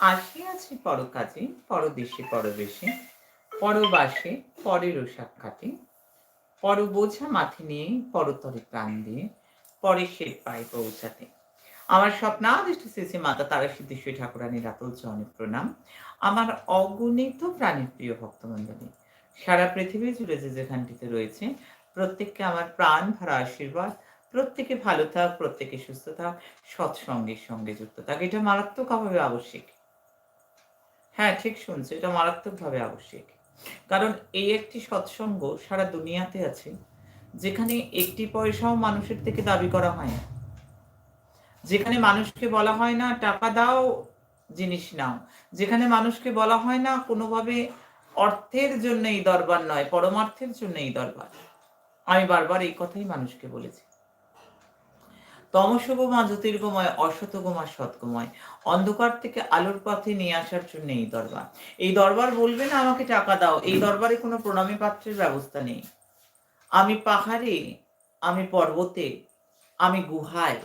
আসিয়াছি পরকাজে, পরদেশে পরবেশে, পরবাসে পরেরও সাক্ষাতে পর বোঝা মাথে নিয়ে পরতরে প্রাণ দিয়ে, পরে সে পায়ে পৌঁছাতে। আমার স্বপ্নাদিষ্ট শ্রী মাতা তারা সিদ্ধেশ্বরী ঠাকুরানীর আতল চরণে প্রণাম। আমার অগণিত প্রাণীর প্রিয় ভক্তমণ্ডলী, সারা পৃথিবী জুড়ে যে যেখানটিতে রয়েছে, প্রত্যেককে আমার প্রাণ ভরা আশীর্বাদ, প্রত্যেকে ভালো থাক, প্রত্যেকে সুস্থ থাক, সৎসঙ্গের সঙ্গে যুক্ত থাক। এটা মারাত্মকভাবে আবশ্যিক। হ্যাঁ ঠিক শুনছো। এটা মারাত্মকভাবে আবশ্যিক। কারণ এই একটি সৎসঙ্গ সারা দুনিয়াতে আছে, যেখানে একটি পয়সাও মানুষের থেকে দাবি করা হয় না। যেখানে মানুষকে বলা হয় না, টাকা দাও, জিনিস নাও। যেখানে মানুষকে বলা হয় না, কোনোভাবে অর্থের জন্য এই দরবার নয়, পরমার্থের জন্য এই দরবার। আমি বারবার এই কথাই মানুষকে বলেছি। তমসগোমা জ্যোতির্গময় অসতগোমা সৎগময়। অন্ধকার থেকে আলোর পথে নিয়ে আসার জন্য এই দরবার। এই দরবার বলবে না, আমাকে টাকা দাও। এই দরবারে কোনো প্রণামী পাত্রের ব্যবস্থা নেই। আমি পাহাড়ে, আমি পর্বতে, আমি গুহায়।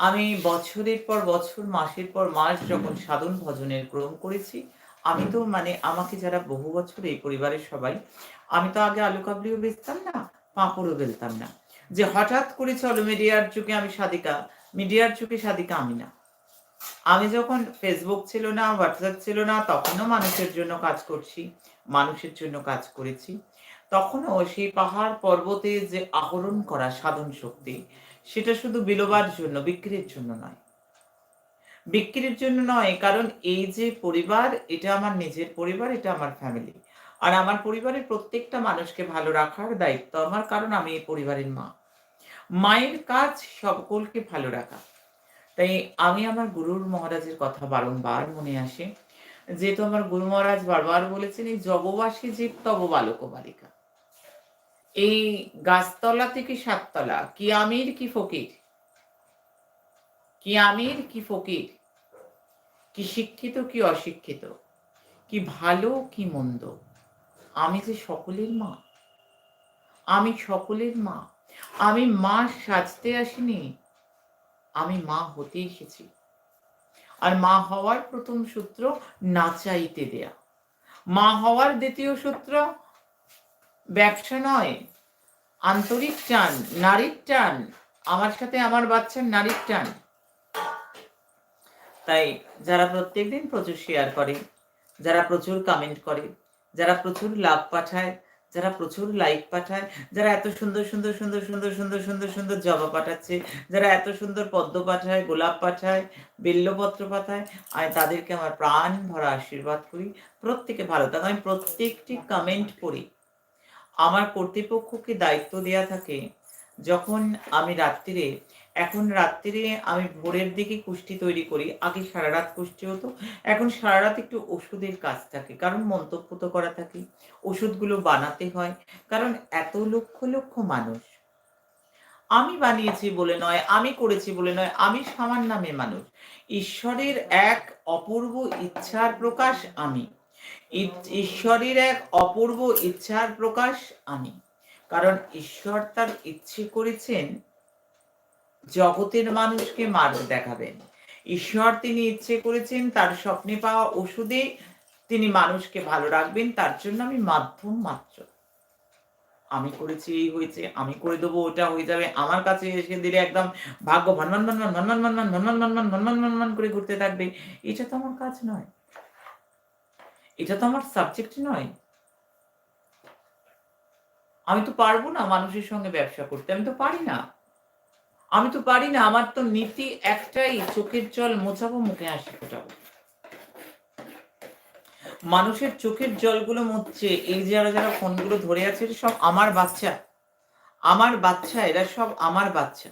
আমি বছরের পর বছর, মাসের পর মাস যখন সাধন ভজনের ক্রম করেছি, আমি তো মানে আমাকে যারা বহু বছর এই পরিবারের সবাই, আমি তো আগে আলু কাবলিও বেচতাম না, পাঁপড়ও বেলতাম না। যে হঠাৎ করে চলো মিডিয়ার যুগে আমি সাদিকা, মিডিয়ার যুগে সাদিকা আমি না। আমি যখন ফেসবুক ছিল না হোয়াটসঅ্যাপ ছিল না, তখনও মানুষের জন্য কাজ করছি, মানুষের জন্য কাজ করেছি। তখনও সেই পাহাড় পর্বতে যে আহরণ করা সাধন শক্তি, সেটা শুধু বিলোবার জন্য, বিক্রির জন্য নয়। বিক্রির জন্য নয়, কারণ এই যে পরিবার, এটা আমার নিজের পরিবার, এটা আমার ফ্যামিলি আর আমার পরিবারের প্রত্যেকটা মানুষকে ভালো রাখার দায়িত্ব আমার, কারণ আমি এই পরিবারের মা। মায়ের কাজ সকলকে ভালো রাখা। তাই আমি আমার গুরুর মহারাজের কথা বারংবার মনে আসে, যেহেতু আমার গুরু মহারাজ বারবার বলেছেন, এই জগবাসী জীব তব বালক বালিকা। এই গাছতলা থেকে সাততলা কি আমির কি ফকির? কি আমির কি ফকির? কি শিক্ষিত কি অশিক্ষিত? কি ভালো কি মন্দ? আমি যে সকলের মা, আমি সকলের মা, আমি মা সাজতে আসিনি, আমি মা হতে এসেছি। আর মা হওয়ার প্রথম সূত্র নাচাইতে দেয়া। মা হওয়ার দ্বিতীয় সূত্র ব্যবসা নয়, আন্তরিক টান নারীর টান আমার সাথে আমার বাচ্চার নারীর টান তাই যারা প্রত্যেকদিন প্রচুর শেয়ার করে, যারা প্রচুর কমেন্ট করে যারা প্রচুর লাভ পাঠায়, যারা প্রচুর লাইক পাঠায়, যারা এত সুন্দর সুন্দর সুন্দর সুন্দর সুন্দর সুন্দর সুন্দর জবা পাঠাচ্ছে, যারা এত সুন্দর পদ্ম পাঠায়, গোলাপ পাঠায়, বেল্লপত্র পাঠায়, আমি তাদেরকে আমার প্রাণ ভরা আশীর্বাদ করি। প্রত্যেকে ভালো থাকে আমি প্রত্যেকটি কমেন্ট পড়ি। আমার কর্তৃপক্ষকে দায়িত্ব দেয়া থাকে, যখন আমি রাত্রিরে এখন রাত্রিরে আমি ভোরের দিকে কুষ্টি তৈরি করি, আগে সারা রাত কুষ্টি হতো। এখন সারা রাত একটু ওষুধের কাজ থাকে, কারণ মন্তব্য তো করা থাকে, ওষুধগুলো বানাতে হয়, কারণ এত লক্ষ লক্ষ মানুষ। আমি বানিয়েছি বলে নয়, আমি করেছি বলে নয়, আমি সামান্য নামে মানুষ। ঈশ্বরের এক অপূর্ব ইচ্ছার প্রকাশ আমি। ঈশ্বরের এক অপূর্ব ইচ্ছার প্রকাশ আমি। কারণ ঈশ্বর তার ইচ্ছে করেছেন জগতের মানুষকে মার্গ দেখাবেন ঈশ্বর তিনি ইচ্ছে করেছেন তার স্বপ্নে পাওয়া ওষুধে তিনি মানুষকে ভালো রাখবেন তার জন্য আমি মাধ্যম মাত্র আমি করেছি এই হয়েছে আমি করে দেবো ওটা হয়ে যাবে আমার কাছে এসে দিলে একদম ভাগ্য ভনমান ভনমান ভনমান ভনমান ভনমান ভনমান ভনমান ভনমান করে ঘুরতে থাকবে এটা তো আমার কাজ নয় এটা তো আমার সাবজেক্ট নয় আমি তো পারব না মানুষের সঙ্গে ব্যবসা করতে আমি তো পারি না আমি তো পারি না, আমার তো নীতি একটাই, চোখের জল মোছাবো, মুখে হাসি ফোটাবো। মানুষের চোখের জলগুলো মুচ্ছে এই যারা যারা ফোনগুলো ধরে আছে সব আমার বাচ্চা। আমার বাচ্চা, এরা সব আমার বাচ্চা।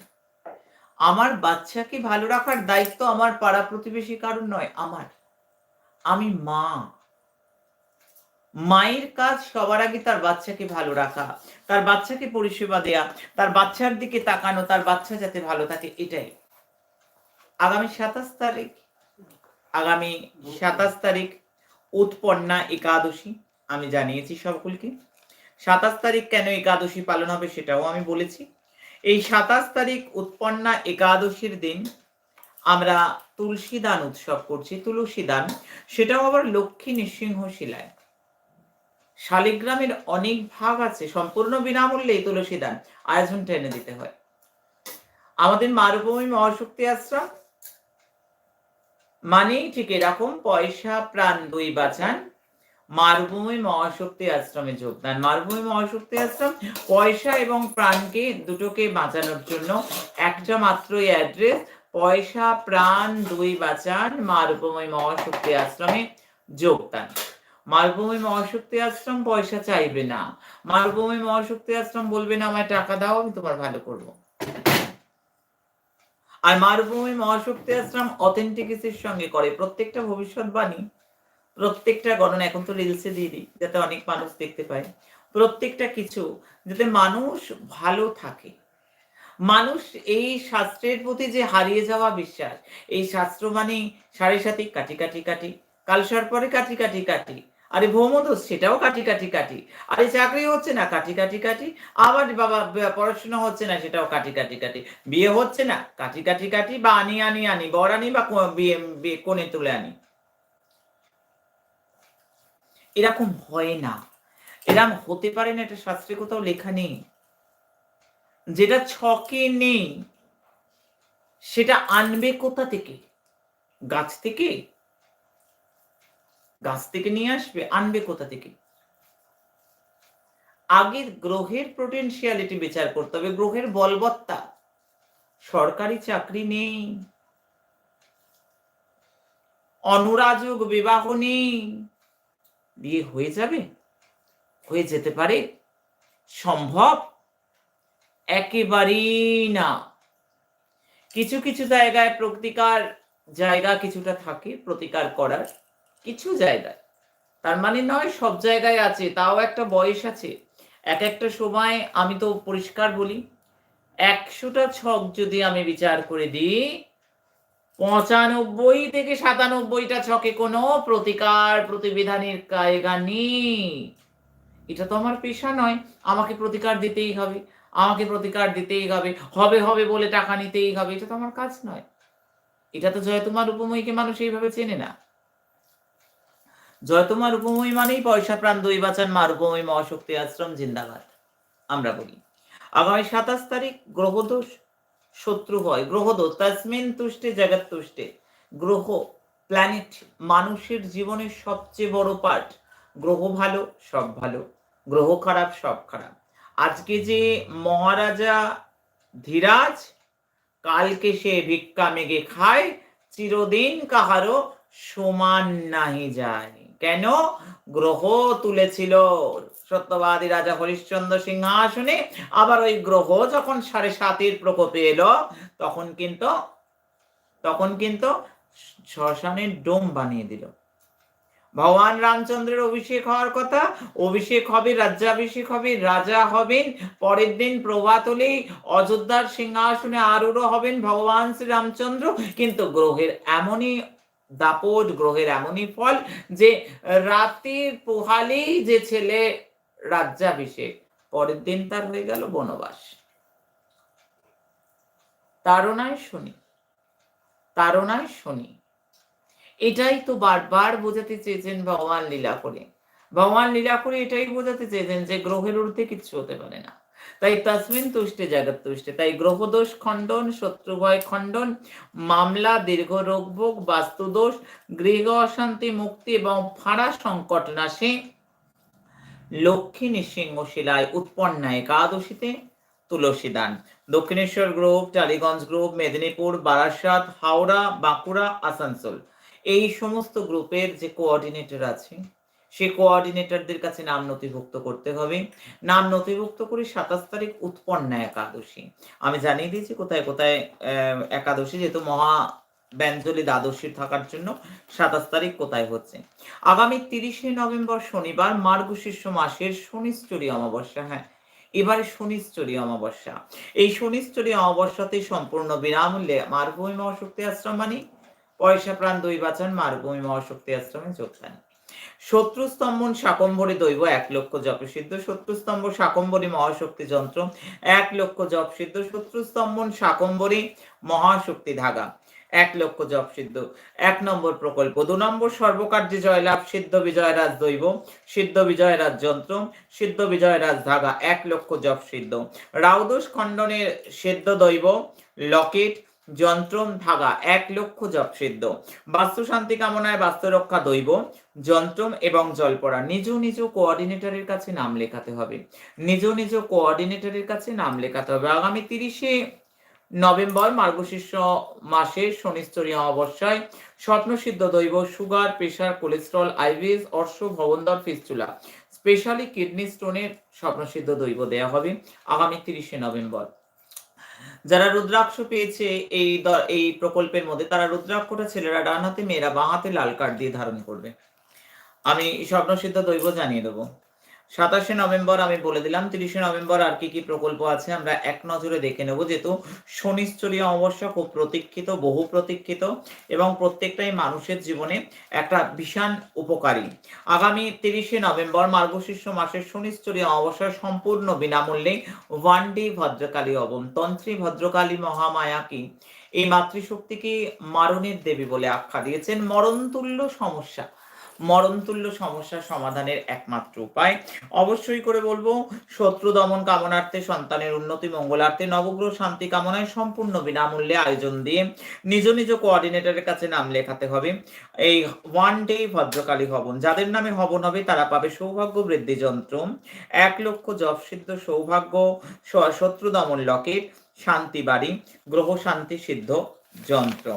আমার বাচ্চাকে ভালো রাখার দায়িত্ব আমার পাড়া প্রতিবেশী কারণ নয়, আমার। আমি মা। মায়ের কাজ সবার আগে তার বাচ্চাকে ভালো রাখা, তার বাচ্চাকে পরিষেবা দেয়া, তার বাচ্চার দিকে তাকানো, তার বাচ্চা যাতে ভালো থাকে, এটাই। আগামী সাতাশ তারিখ, আগামী সাতাশ তারিখ উৎপন্না একাদশী, আমি জানিয়েছি সকলকে। সাতাশ তারিখ কেন একাদশী পালন হবে সেটাও আমি বলেছি। এই সাতাশ তারিখ উৎপন্না একাদশীর দিন আমরা তুলসী দান উৎসব করছি, তুলসী দান। সেটাও আবার লক্ষ্মী নৃসিংহ শিলায়। শালিগ্রামের অনেক ভাগ আছে, সম্পূর্ণ বিনামূল্যে তুলসী দান আয়োজনটা এনে দিতে হয়। আমাদের মারুভূমি মহাশক্তি আশ্রম, মানেই ঠিক এরকম, পয়সা, প্রাণ, দুই বাঁচান, মারুভূমি মহাশক্তি আশ্রমে যোগদান। মারুভূমি মহাশক্তি আশ্রম, পয়সা এবং প্রাণকে দুটোকে বাঁচানোর জন্য একটা মাত্রই অ্যাড্রেস, পয়সা, প্রাণ, দুই বাঁচান, মারুভূমি মহাশক্তি আশ্রমে যোগদান। মারুভূমি মহাশক্তি আশ্রম পয়সা চাইবে না। মালভূমি মহাশক্তি আশ্রম বলবে, না, আমায় টাকা দাও, আমি তোমার ভালো করব। আর মারুভূমি মহাশক্তি আশ্রম অথেন্টিকিসির সঙ্গে করে। প্রত্যেকটা ভবিষ্যৎবাণী প্রত্যেকটা গণনা, এখন তো রিলসে দিয়ে দিই, যাতে অনেক মানুষ দেখতে পায়। প্রত্যেকটা কিছু, যাতে মানুষ ভালো থাকে। মানুষ এই শাস্ত্রের প্রতি যে হারিয়ে যাওয়া বিশ্বাস, এই শাস্ত্র মানে সাড়ে সাথে কাটি কাটি কাটি কালসার পরে কাটি কাটি কাটি। আরে ভৌমদোষ সেটাও কাটি কাটি কাটি। আরে চাকরি হচ্ছে না, কাটি কাটি কাটি। আবার বাবা পড়াশোনা হচ্ছে না, সেটাও কাটি কাটি কাটি। বিয়ে হচ্ছে না, কাটি কাটি কাটি বা আনি আনি আনি, বর আনি বা বিয়ে বিয়ে তুলে আনি। এরকম হয় না। এরকম হতে পারে না, এটা শাস্ত্রে কোথাও লেখা নেই। যেটা ছকে নেই, সেটা আনবে কোথা থেকে? গাছ থেকে? গাছ থেকে নিয়ে আসবে, আনবে কোথা থেকে? আগে গ্রহের পোটেনশিয়ালিটি বিচার করতে হবে, গ্রহের বলবত্তা। সরকারি চাকরি নেই। অনুরাজক বিবাহ নেই। বিয়ে হয়ে যাবে? হয়ে যেতে পারে? সম্ভব? একেবারেই না। কিছু কিছু জায়গায় প্রতিকার, জায়গা কিছুটা থাকে প্রতিকার করার। কিছু জায়গায়। তার মানে নয় সব জায়গায় আছে, তাও একটা বয়স আছে। এক একটা সময় আমি তো পরিষ্কার বলি, একশোটা ছক যদি আমি বিচার করে দিই, পঁচানব্বই থেকে সাতানব্বইটা ছকে কোনো প্রতিকার প্রতিবিধানের জায়গা নেই। এটা তো আমার পেশা নয়, আমাকে প্রতিকার দিতেই হবে, আমাকে প্রতিকার দিতেই হবে হবে হবে বলে টাকা নিতেই হবে, এটা তো আমার কাজ নয়। এটা তো জয় তোমার উপময়কে মানুষ এইভাবে চেনে না। জয় তোমার উপময় মানেই পয়সা প্রাণ, দই বাঁচান মার উপময় মহাশক্তি আশ্রম, জিন্দাবাদ। আমরা বলি, আগামী সাতাশ তারিখ গ্রহদোষ, শত্রু হয়। গ্রহদোষ, তাসমিন তুষ্টে, জগৎ তুষ্টে। গ্রহ প্ল্যানেট মানুষের জীবনের সবচেয়ে বড় পার্ট গ্রহ ভালো, সব ভালো। গ্রহ খারাপ, সব খারাপ। আজকে যে মহারাজা ধীরাজ, কালকে সে ভিক্ষা মেঘে খায়, চিরদিন কাহারও সমান নাহি যায়। কেন? গ্রহ তুলেছিল। সত্যবাদী রাজা হরিশ্চন্দ্র সিংহাসনে। আবার ওই গ্রহ যখন সাড়ে সাতের প্রকোপে এলো, তখন কিন্তু তখন কিন্তু শ্মশানের ডোম বানিয়ে দিল। ভগবান রামচন্দ্রের অভিষেক হওয়ার কথা। অভিষেক হবে, রাজ্যাভিষেক হবে, রাজা হবেন। পরের দিন প্রভাত হলেই অযোধ্যার সিংহাসনে আরূঢ় হবেন ভগবান শ্রী রামচন্দ্র কিন্তু গ্রহের এমনই দাপট গ্রহের এমনই ফল যে রাতের পোহালেই যে ছেলে রাজ্যাভিষেক, পরের দিন তার হয়ে গেল বনবাস। তারনায় শনি তারনায় শনি। এটাই তো বারবার বোঝাতে চেয়েছেন ভগবান লীলা করে। ভগবান লীলা করে এটাই বোঝাতে চেয়েছেন যে গ্রহের ঊর্ধ্বে কিছু হতে পারে না। তাই তসমিন তুষ্টে জগৎ তুষ্টে, তাই গ্রহদোষ খণ্ডন শত্রু ভয় খণ্ডন, মামলা, দীর্ঘ রোগভোগ, বাস্তুদোষ, গৃহ অশান্তি, মুক্তি এবং ফাঁড়া সংকট নাশে। লক্ষ্মী নৃসিংহ শিলায় উৎপন্ন একাদশীতে তুলসী দান। Dakshineswar group, Tollygunge group, Medinipur, Barasat, Howrah, Bankura, Asansol. এই সমস্ত গ্রুপের যে কোঅর্ডিনেটর আছে সে কোঅর্ডিনেটরদের কাছে নাম নথিভুক্ত করতে হবে। নাম নথিভুক্ত করে সাতাশ তারিখ উৎপন্না একাদশী। আমি জানিয়ে দিয়েছি কোথায় কোথায় একাদশী, যেহেতু মহা ব্যঞ্জলি দ্বাদশী থাকার জন্য সাতাশ তারিখ কোথায় হচ্ছে। আগামী তিরিশে নভেম্বর শনিবার মার্গশীর্ষ মাসের শনিশ্চরী অমাবস্যা হ্যাঁ এবারে শনিশ্চরী অমাবস্যা। এই শনিশ্চরী অমাবস্যাতে সম্পূর্ণ বিনামূল্যে মার্গভূমি মহাশক্তি আশ্রম মানে পয়সা প্রাণ দই বাঁচান মার্গভূমি মহাশক্তি আশ্রমে যোগদান। শত্রুস্তম্ভন শাকম্ভরী দৈব, এক লক্ষ জপসিদ্ধ শত্রুস্তম্ভ শাকম্ভরী মহাশক্তি যন্ত্র, এক লক্ষ জপসিদ্ধ শত্রুস্তম্ভন শাকম্ভরী মহাশক্তি ধাগা, এক লক্ষ জপ সিদ্ধ। এক নম্বর প্রকল্প, দু নম্বর সর্বকার্যে জয়লাভ, সিদ্ধ বিজয়রাজ দৈব, সিদ্ধ বিজয়রাজ যন্ত্র, সিদ্ধ বিজয়রাজ ধাগা, এক লক্ষ জপ সিদ্ধ। রাউদোষ খণ্ডনের সিদ্ধ দৈব, লকেট যন্ত্রম ধাগা এক লক্ষ জপ সিদ্ধ। বাস্তু শান্তি কামনায় বাস্তু রক্ষা দৈব, যন্ত্রম এবং জলপড়া নিজ নিজ কোঅর্ডিনেটরের কাছে নাম লেখাতে হবে। নিজ নিজ কোঅর্ডিনেটরের কাছে নাম লেখাতে হবে। আগামী তিরিশে নভেম্বর মার্গশীর্ষ মাসে শনিস্তরীয় অবস্যায় স্বপ্নসিদ্ধ দৈব, সুগার, প্রেশার, কোলেস্ট্রল আইবিএস অর্শ ভবন্দর ফিস্টুলা। স্পেশালি কিডনি স্টোনের স্বপ্নসিদ্ধ দৈব দেয়া হবে আগামী তিরিশে নভেম্বর। যারা রুদ্রাক্ষ পেয়েছে এই এই প্রকল্পের মধ্যে, তারা রুদ্রাক্ষটা ছেলেরা ডান হাতে, মেয়েরা বাঁ হাতে লাল কার্ড দিয়ে ধারণ করবে। আমি স্বপ্ন সিদ্ধ দৈব জানিয়ে দেবো। সাতাশে নভেম্বর আমি বলে দিলাম, তিরিশে নভেম্বর আর কি কি প্রকল্প আছে, আমরা এক নজরে দেখে নেব। যেহেতু শনিশ্চরীয় অমাবস্যা খুব প্রতীক্ষিত, বহু প্রতীক্ষিত এবং প্রত্যেকটাই মানুষের জীবনে একটা ভীষণ উপকারী। আগামী তিরিশে নভেম্বর মার্গশীর্ষ মাসের শনিশ্চরীয় অমাবস্যা সম্পূর্ণ বিনামূল্যে ওয়ান ডে ভদ্রকালী অবম তন্ত্রী ভদ্রকালী মহামায়া কি? এই মাতৃশক্তিকে মারণের দেবী বলে আখ্যা দিয়েছেন। মরণতুল্য সমস্যা। মরণতুল্য সমস্যার সমাধানের একমাত্র উপায়। অবশ্যই করে বলব, শত্রু দমন কামনার্থে, সন্তানের উন্নতি মঙ্গলার্থে, নবগ্রহ শান্তি কামনায় সম্পূর্ণ বিনামূল্যে আয়োজন দিয়ে নিজ নিজ কোঅর্ডিনেটরের কাছে নাম লেখাতে হবে। এই ওয়ান ডে ভদ্রকালী হবন যাদের নামে হবন হবে, তারা পাবে সৌভাগ্য বৃদ্ধি যন্ত্র। এক লক্ষ জপ সিদ্ধ সৌভাগ্য শত্রু দমন লকেট, শান্তি বাড়ি, গ্রহ শান্তি সিদ্ধ যন্ত্র।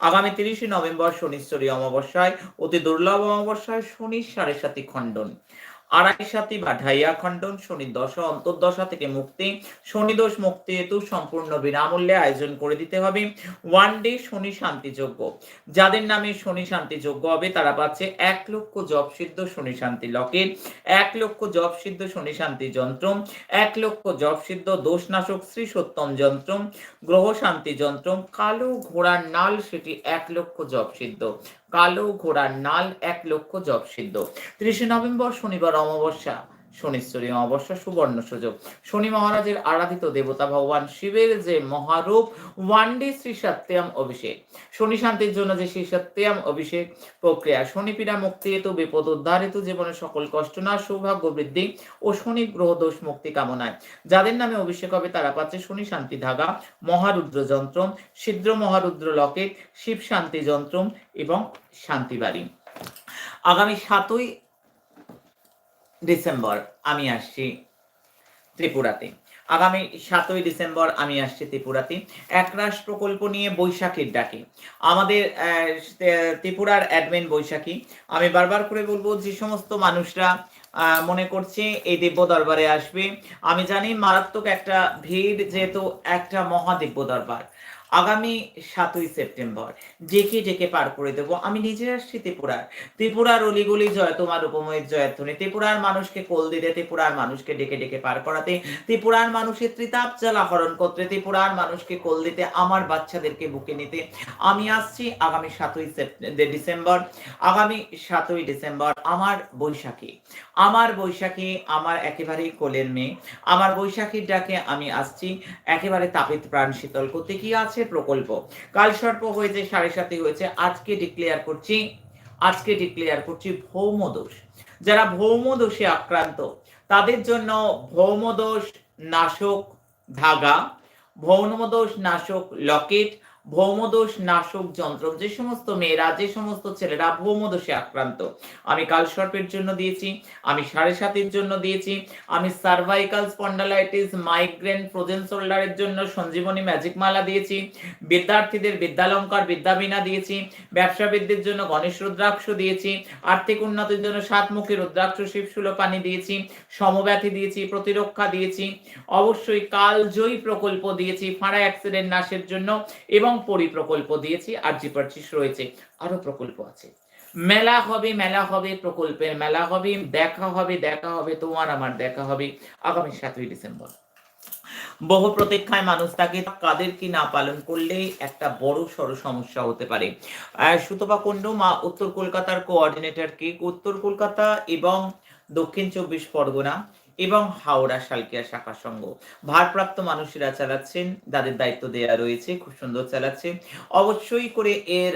আগামী তিরিশে নভেম্বর শনিশ্বরী অমাবস্যায় অতি দুর্লভ অমাবস্যায় শনির সাড়ে সাতি খণ্ডন। আড়াই সাতি বা ঢাইয়া খণ্ডন শনি দশা অন্তর্দশা থেকে মুক্তি শনি দোষ মুক্তি হেতু সম্পূর্ণ বিনামূল্যে আয়োজন করে দিতে হবে। ওয়ান ডে শনি যাদের নামে শনি হবে, তারা পাচ্ছে এক লক্ষ জপ সিদ্ধ শনি শান্তি লকেট এক লক্ষ জপ সিদ্ধ শনি শান্তি যন্ত্র, এক লক্ষ জপ সিদ্ধ দোষনাশক শ্রী সত্যম যন্ত্র, গ্রহ শান্তি যন্ত্র, কালো ঘোড়ার নাল সেটি এক লক্ষ জপ সিদ্ধ। কালো ঘোড়ার নাল এক লক্ষ জব সিদ্ধ। তিরিশে নভেম্বর শনিবার অমাবস্যা। শনিশ্বরী অবশ্য সুবর্ণ সুযোগ। শনি মহারাজের আরাধিত দেবতা ভগবান শিবের যে মহারূপ ওয়ান ডে শ্রী সত্যম অভিষেক। শনি শান্তির জন্য যে শ্রী সত্যম অভিষেক প্রক্রিয়া। শনি পীড়া মুক্তি হেতু, বিপদ উদ্ধার হেতু জীবনের সকল কষ্ট না সৌভাগ্য বৃদ্ধি ও শনি গ্রহ দোষ মুক্তি কামনায়। যাদের নামে অভিষেক হবে, তারা পাচ্ছে শনি শান্তি ধাগা, মহারুদ্র যন্ত্র সিদ্র মহারুদ্র লকেট, শিব শান্তি যন্ত্র এবং শান্তি বাড়ি। আগামী সাতই ডিসেম্বর, আমি আসছি ত্রিপুরাতে। আগামী সাতই ডিসেম্বর, আমি আসছি ত্রিপুরাতে। একরাশ প্রকল্প নিয়ে বৈশাখীর ডাকে। আমাদের ত্রিপুরার অ্যাডমিন বৈশাখী। আমি বারবার করে বলব, যে সমস্ত মানুষরা মনে করছে এই দিব্য দরবারে আসবে। আমি জানি মারাত্মক একটা ভিড়, যেহেতু একটা মহাদিব্য দরবার। আগামী সাতই সেপ্টেম্বর, ডেকে ডেকে পার করে দেবো। আমি নিজে আসছি ত্রিপুরার। ত্রিপুরার অলিগলি জয়, তোমার উপময়ের জয়ধ্বনি ত্রিপুরার মানুষকে কোল দিতে, ত্রিপুরার মানুষকে ডেকে ডেকে পার করাতে। ত্রিপুরার মানুষের ত্রিতাপ জ্বালা হরণ করতে। ত্রিপুরার মানুষকে কোল দিতে, আমার বাচ্চাদেরকে বুকে নিতে। আমি আসছি আগামী সাতই ডিসেম্বর। আগামী সাতই ডিসেম্বর, আমার বৈশাখী। আমার বৈশাখী আমার একেবারেই কোলের মেয়ে। আমার বৈশাখীর ডাকে আমি আসছি, একেবারে তাপিত প্রাণ শীতল। করতে কি আছে? প্রকল্প। কাল সর্প হয়েছে, সাড়ে সাথে হয়েছে। আজকে ডিক্লেয়ার করছি, আজকে ডিক্লেয়ার করছি ভৌম দোষ। যারা ভৌম দোষে আক্রান্ত, তাদের জন্য ভৌমদোষ নাশক ধাগা ভৌমদোষ নাশক লকেট ভৌমদোষ নাশক যন্ত্র যে সমস্ত মেয়েরা, যে সমস্ত ছেলেরা ভৌমদোষে আক্রান্ত। আমি কালসর্পের জন্য দিয়েছি, আমি সাড়ে সাতের জন্য দিয়েছি, আমি সার্ভাইকাল স্পন্ডালাইটিস মাইগ্রেন ফ্রোজেন শোল্ডারের জন্য সঞ্জীবনী ম্যাজিক মালা দিয়েছি, বিদ্যার্থীদের বিদ্যালঙ্কার বিদ্যাবীণা দিয়েছি ব্যবসাবিদদের জন্য গণেশ রুদ্রাক্ষ দিয়েছি, আর্থিক উন্নতির জন্য সাতমুখী রুদ্রাক্ষ শিবশুল পানি দিয়েছি সমব্যাথি দিয়েছি, প্রতিরক্ষা দিয়েছি, অবশ্যই কালজয়ী প্রকল্প দিয়েছি, ফাঁড়া অ্যাক্সিডেন্ট নাশের জন্য এবং পরিপ্রকল্প দিয়েছি, আর জি পার্চিস রয়েছে আরও প্রকল্প আছে। মেলা হবে মেলা হবে, প্রকল্পের মেলা হবে, দেখা হবে দেখা হবে, তোমার আমার দেখা হবে, আগামী সাতই ডিসেম্বর। বহু প্রতীক্ষায় মানুষ থাকে কাদের কি না পালন করলে একটা বড় সড় সমস্যা হতে পারে। সুতপা কুণ্ডু মা উত্তর কলকাতার কোঅর্ডিনেটর কে, উত্তর কলকাতা এবং দক্ষিণ চব্বিশ পরগনা এবং হাওড়া শালকিয়া শাখা সংঘ। ভারপ্রাপ্ত মানুষেরা চালাচ্ছেন, তাদের দায়িত্ব দেয়া রয়েছে, খুব সুন্দর চালাচ্ছে। অবশ্যই করে এর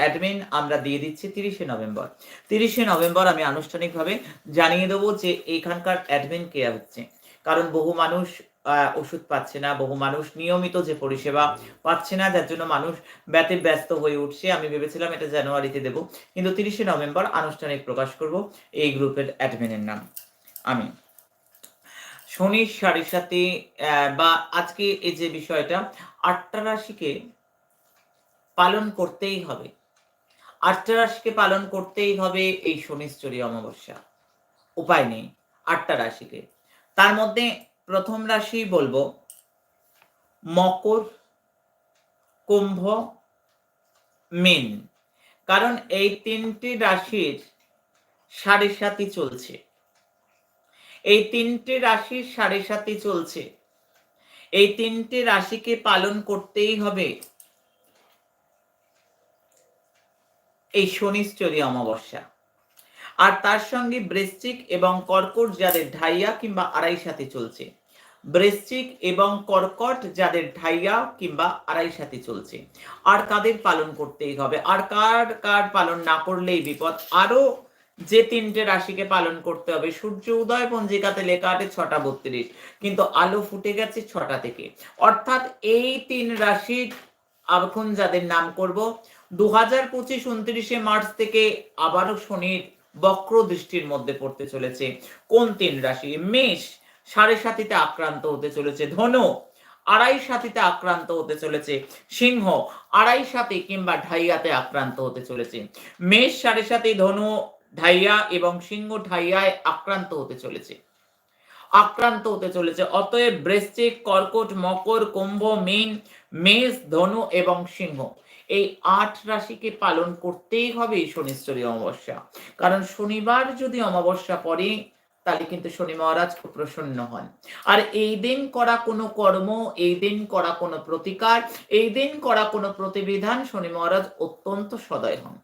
অ্যাডমিন আমরা দিয়ে দিচ্ছি তিরিশে নভেম্বর। তিরিশে নভেম্বর আমি আনুষ্ঠানিকভাবে জানিয়ে দেবো যে এখানকার অ্যাডমিন কে হচ্ছে। কারণ বহু মানুষ ওষুধ পাচ্ছে না, বহু মানুষ নিয়মিত যে পরিষেবা পাচ্ছে না, যার জন্য মানুষ ব্যতে ব্যস্ত হয়ে উঠছে। আমি ভেবেছিলাম এটা জানুয়ারিতে দেব, কিন্তু তিরিশে নভেম্বর আনুষ্ঠানিক প্রকাশ করব এই গ্রুপের অ্যাডমিনের নাম। আমি। শনির সাড়ে সাথে বা আজকে এই যে বিষয়টা, আটটা রাশিকে পালন করতেই হবে। আটটা রাশিকে পালন করতেই হবে এই শনিশ্চরী অমাবস্যা। উপায় নেই, আটটা রাশিকে। তার মধ্যে প্রথম রাশি বলব, মকর, কুম্ভ, মিন। কারণ এই তিনটি রাশির সাড়ে সাতই চলছে। এই তিনটে রাশির সাড়ে সাতই চলছে। এই তিনটে রাশিকে পালন করতেই হবে। এই শনিশ্চরী অমাবস্যা। আর তার সঙ্গে বৃশ্চিক এবং কর্কট যাদের ঢাইয়া কিংবা আড়াই সাথে চলছে। বৃশ্চিক এবং কর্কট যাদের ঢাইয়া কিংবা আড়াই সাথে চলছে। আর কাদের পালন করতেই হবে? আর কার কার পালন না করলেই বিপদ আরও যে তিনটে রাশিকে পালন করতে হবে, সূর্য উদয় পঞ্জিকাতে লেখা আছে ছটা বত্রিশ। কিন্তু আলো ফুটে গেছে ছটা থেকে। অর্থাৎ এই তিন রাশির এখন যাদের নাম করব দু হাজার পঁচিশ উনত্রিশে মার্চ থেকে আবারও শনির বক্র দৃষ্টির মধ্যে পড়তে চলেছে। কোন তিন রাশি? মেষ সাড়ে সাতিতে আক্রান্ত হতে চলেছে। ধনু আড়াই সাতিতে আক্রান্ত হতে চলেছে। সিংহ আড়াই সাথে কিংবা ঢাইয়াতে আক্রান্ত হতে চলেছে। মেষ সাড়ে সাথে ধনু ঢাইয়া এবং সিংহ ঢাইয়ায় আক্রান্ত হতে চলেছে। আক্রান্ত হতে চলেছে। অতএব বৃশ্চিক, কর্কট, মকর, কুম্ভ, মিন, মেষ, ধনু এবং সিংহ এই আট রাশিকে পালন করতেই হবে এই শনিশ্বরী অমাবস্যা। কারণ শনিবার যদি অমাবস্যা পড়ে, তাহলে কিন্তু শনি মহারাজ খুব প্রসন্ন হন। আর এই দিন করা কোনো কর্ম, এই দিন করা কোনো প্রতিকার, এই দিন করা কোনো প্রতিবিধান শনি মহারাজ অত্যন্ত সদয় হন।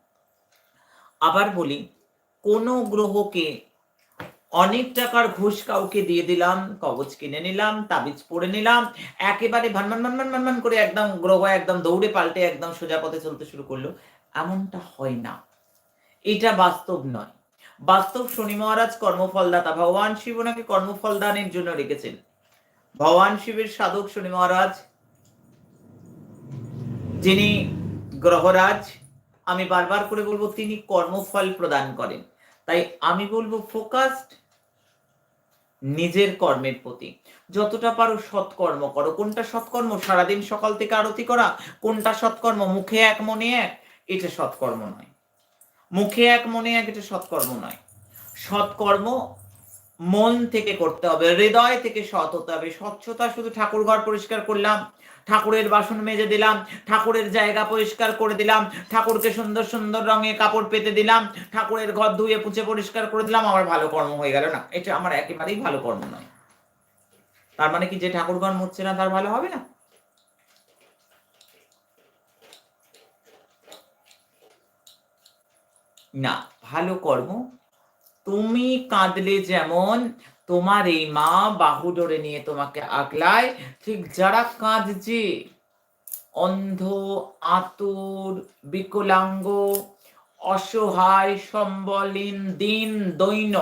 আবার বলি কোন গ্রহকে অনেক টাকার ঘুষ কাউকে দিয়ে দিলাম কবচ কিনে নিলাম, তাবিজ পরে নিলাম, একেবারে ভানমান ভানমান ভানমান করে একদম গ্রহ একদম দৌড়ে পাল্টে একদম সোজা পথে চলতে শুরু করল। এমনটা হয় না। এটা বাস্তব নয়। বাস্তব শনি মহারাজ কর্মফলদাতা, ভগবান শিব ওনাকে কর্মফল দানের জন্য রেখেছেন। ভগবান শিবের সাধক শনি মহারাজ, যিনি গ্রহরাজ, আমি বারবার করে বলব, তিনি কর্মফল প্রদান করেন। তাই আমি বলব ফোকাসড নিজের কর্মের প্রতি। যতটা পারো সৎকর্ম করো। কোনটা সৎকর্ম? সারাদিন সকাল থেকে আরতি করা। কোনটা সৎকর্ম? মুখে এক, মনে এক, এটা সৎকর্ম নয়। মুখে এক, মনে এক, এটা সৎকর্ম নয়। সৎকর্ম মন থেকে করতে হবে, হৃদয় থেকে সৎ হতে হবে। স্বচ্ছতা শুধু ঠাকুর ঘর পরিষ্কার করলাম, ঠাকুরের বাসন মেজে দিলাম, ঠাকুরের জায়গা পরিষ্কার করে দিলাম, ঠাকুরকে সুন্দর সুন্দর রঙে কাপড় পেতে দিলাম, ঠাকুরের ঘর ধুয়ে পুছে পরিষ্কার করে দিলাম, আমার ভালো কর্ম হয়ে গেল না। এটা আমার একেবারেই ভালো কর্ম নয়। তার মানে কি যে ঠাকুর ঘর মুছছে না, তার ভালো হবে না? না, ভালো কর্ম তুমি কাঁদলে যেমন, তোমার এই মা বাহু ডরে নিয়ে তোমাকে আগলায়। ঠিক যারা কাঁদছে, অন্ধ, আতুর, বিকলাঙ্গ, অসহায়, সম্বলীন, দিন, দৈন,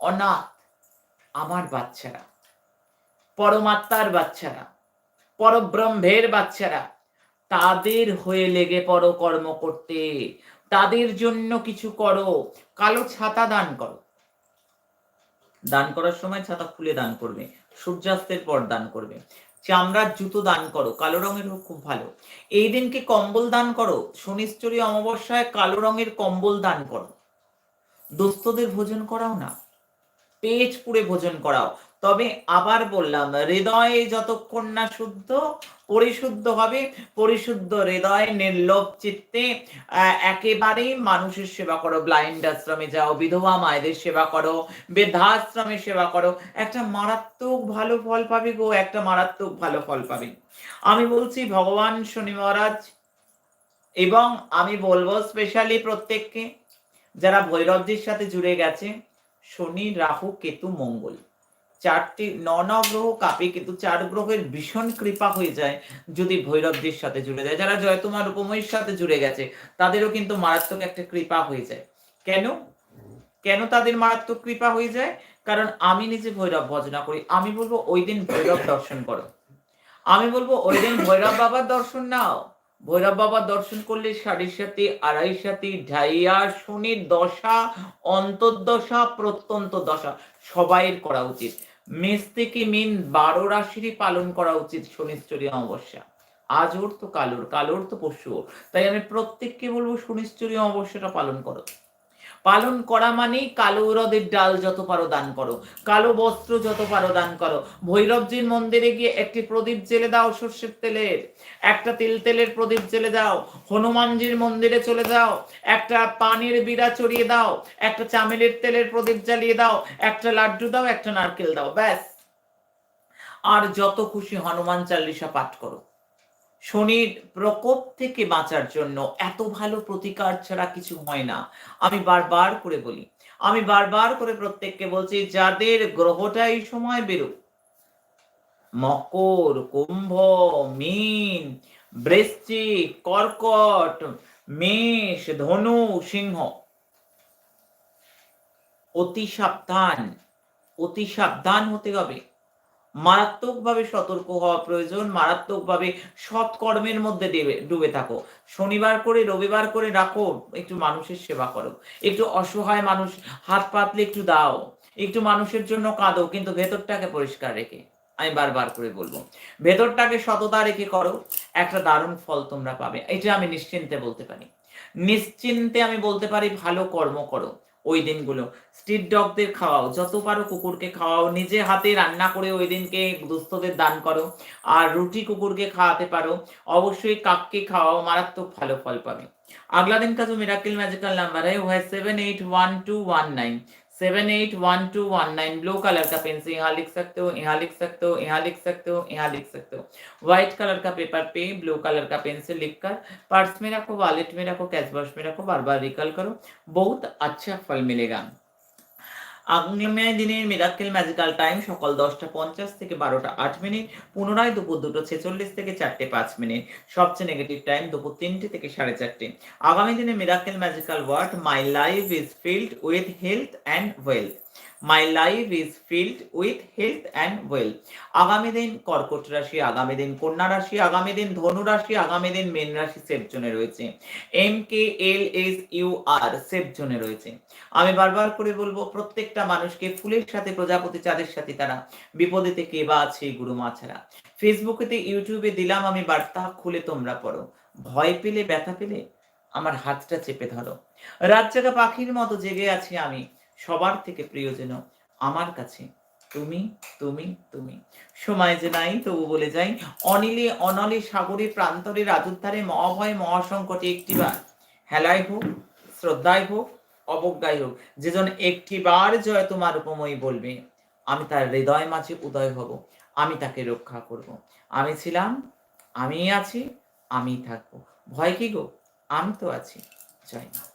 অনাথ, আমার বাচ্চারা, পরমাত্মার বাচ্চারা, পরব্রহ্মের বাচ্চারা, তাদের হয়ে লেগে পড়ো কর্ম করতে তাদের জন্য কিছু করো। কালো ছাতা দান করো। দান করার সময় ছাতা খুলে দান করবে। সূর্যাস্তের পর দান করবে। চামড়ার জুতো দান করো। কালো রঙের হোক, খুব ভালো। এই দিনকে কম্বল দান করো। শনিশ্চরী অমাবস্যায় কালো রঙের কম্বল দান করো। দোস্তদের ভোজন করাও না। পেট পুড়ে ভোজন করাও। তবে আবার বললাম, হৃদয়ে যতক্ষণ না শুদ্ধ, পরিশুদ্ধ হবে। পরিশুদ্ধ হৃদয় নির্লোভ চিত্তে একেবারেই মানুষের সেবা করো। ব্লাইন্ড আশ্রমে যাও, বিধবা মায়েদের সেবা করো, বৃদ্ধাশ্রমে সেবা করো। একটা মারাত্মক ভালো ফল পাবে গো, একটা মারাত্মক ভালো ফল পাবে। আমি বলছি, ভগবান শনি মহারাজ, এবং আমি বলব স্পেশালি প্রত্যেককে, যারা ভৈরবজির সাথে জুড়ে গেছে, শনি, রাহু, কেতু, মঙ্গল। চারটি ন গ্রহ কাঁপে কিন্তু চার গ্রহের ভীষণ কৃপা হয়ে যায় যদি ভৈরবজির সাথে জুড়ে যায়। যারা জয়তুমার উপময়ের সাথে জুড়ে গেছে, তাদেরও কিন্তু মারাত্মক একটা কৃপা হয়ে যায়। কেন? কেন তাদের মারাত্মক কৃপা হয়ে যায়? কারণ আমি নিজে ভৈরব ভজনা করি। আমি বলব ওই দিন ভৈরব দর্শন করো। আমি বলব ওই দিন ভৈরব বাবার দর্শন নাও। ভৈরব বাবার দর্শন করলে সাড়ে সাথে, আড়াই সাথে, ঢাইয়া শনির দশা, অন্তর্দশা, প্রত্যন্ত দশা সবাইয়ের করা উচিত। মেষ থেকে মিন বারো রাশিরই পালন করা উচিত শনিশ্চরী অমাবস্যা? আজ ওর তো কালোর কালোর তো পশু তাই আমি প্রত্যেককে বলব শনিশ্চরী অমাবস্যাটা পালন করো। পালন করা মানেই কালো হ্রদের ডাল যত পারো দান করো, কালো বস্ত্র যত পারো দান করো। ভৈরবজির মন্দিরে গিয়ে একটি প্রদীপ জেলে দাও সর্ষের তেলের, একটা তিল তেলের প্রদীপ জেলে দাও, হনুমানজির মন্দিরে চলে যাও, একটা পানির বিড়া চড়িয়ে দাও, একটা চামেলের তেলের প্রদীপ জ্বালিয়ে দাও, একটা লাড্ডু দাও, একটা নারকেল দাও, ব্যাস। আর যত খুশি হনুমান চাল্লিশা পাঠ করো। শনির প্রকোপ থেকে বাঁচার জন্য এত ভালো প্রতিকার ছাড়া কিছু হয় না। আমি বারবার করে বলি, আমি বারবার করে প্রত্যেককে বলছি, যাদের গ্রহটা এই সময় বেরো মকর, কুম্ভ, মীন, বৃশ্চিক, কর্কট, মেষ, ধনু, সিংহ, অতি সাবধান অতি সাবধান হতে হবে। মারাত্মকভাবে সতর্ক হওয়া প্রয়োজন, মারাত্মকভাবে সৎকর্মের মধ্যে ডুবে থাকো। শনিবার করে, রবিবার করে রাখো, একটু মানুষের সেবা করো। একটু অসহায় মানুষ হাত পাতলে একটু দাও। একটু মানুষের জন্য কাঁদো, কিন্তু ভেতরটাকে পরিষ্কার রেখে। আমি বারবার করে বলব, ভেতরটাকে সততা রেখে করো, একটা দারুণ ফল তোমরা পাবে। এটা আমি নিশ্চিন্তে বলতে পারি। নিশ্চিন্তে আমি বলতে পারি, ভালো কর্ম করো। ওই দিনগুলো। স্ট্রিট ডগদের খাওয়াও, যত পারো কুকুরকে খাওয়াও, নিজে হাতে রান্না করে ওই দিনকে দুস্থদের দান করো। আর রুটি কুকুরকে খাওয়াতে পারো, অবশ্যই কাককে খাওয়াও, মারাত্মক ভালো ফল পাবে। আগলা দিন কাজ মেরাকিল ম্যাজিক্যাল নাম্বার হয় seven eight one two one nine seven eight one two one nine blue colour का पेन से यहाँ लिख सकते हो, यहाँ लिख सकते हो, यहाँ लिख सकते हो, यहाँ लिख सकते हो। व्हाइट कलर का पेपर पे ब्लू कलर का पेन से लिख कर पर्स में रखो वॉलेट में रखो कैश बॉक्स में रखो, बार बार रिकल करो। बहुत अच्छा फल मिलेगा। আগামী দিনের মিরাক্কেল ম্যাজিক্যাল টাইম সকাল দশটা পঞ্চাশ থেকে বারোটা আট মিনিট, পুনরায় দুপুর দুটো ছেচল্লিশ থেকে চারটে পাঁচ মিনিট। সবচেয়ে নেগেটিভ টাইম দুপুর তিনটে থেকে সাড়ে চারটে। আগামী দিনে miracle magical word, my life is filled with health and wealth my life is filled with health and wealth আগামী দিন কর্কট রাশি, আগামী দিন কন্যা রাশি, আগামী দিন ধনু রাশি, আগামী দিন মেন রাশি সেফ জোনে রয়েছে। M K L S U R safe জোনে রয়েছে। আমি বারবার করে বলব, প্রত্যেকটা মানুষকে ফুলের সাথে, প্রজাপতি চাঁদের সাথে তারা বিপদে থেকে বা আছে গুরু মা ছাড়া। ফেসবুকেতে ইউটিউবে দিলাম আমি বার্তা, খুলে তোমরা পড়ো। ভয় পেলে, ব্যথা পেলে আমার হাতটা চেপে ধরো। রাত জাগা পাখির মতো জেগে আছি আমি। সবার থেকে প্রিয়জন আমার কাছে। তুমি তুমি তুমি। সময় যে নাই, তবু বলে যাই, অনিলে, অনলে সাগরে, প্রান্তরে, রাজুদ্ধারে, মহাভয়, মহাসংকটে একটিবার। হেলায় হোক, শ্রদ্ধায় হোক, অবজ্ঞায় হোক যেজন একটিবার জয় তোমার উপময় বলবে, আমি তার হৃদয় মাঝে উদয় হব, আমি তাকে রক্ষা করব। আমি ছিলাম আমি আছি আমি থাকব। ভয় কি গো? আমি তো আছি, জয় মা।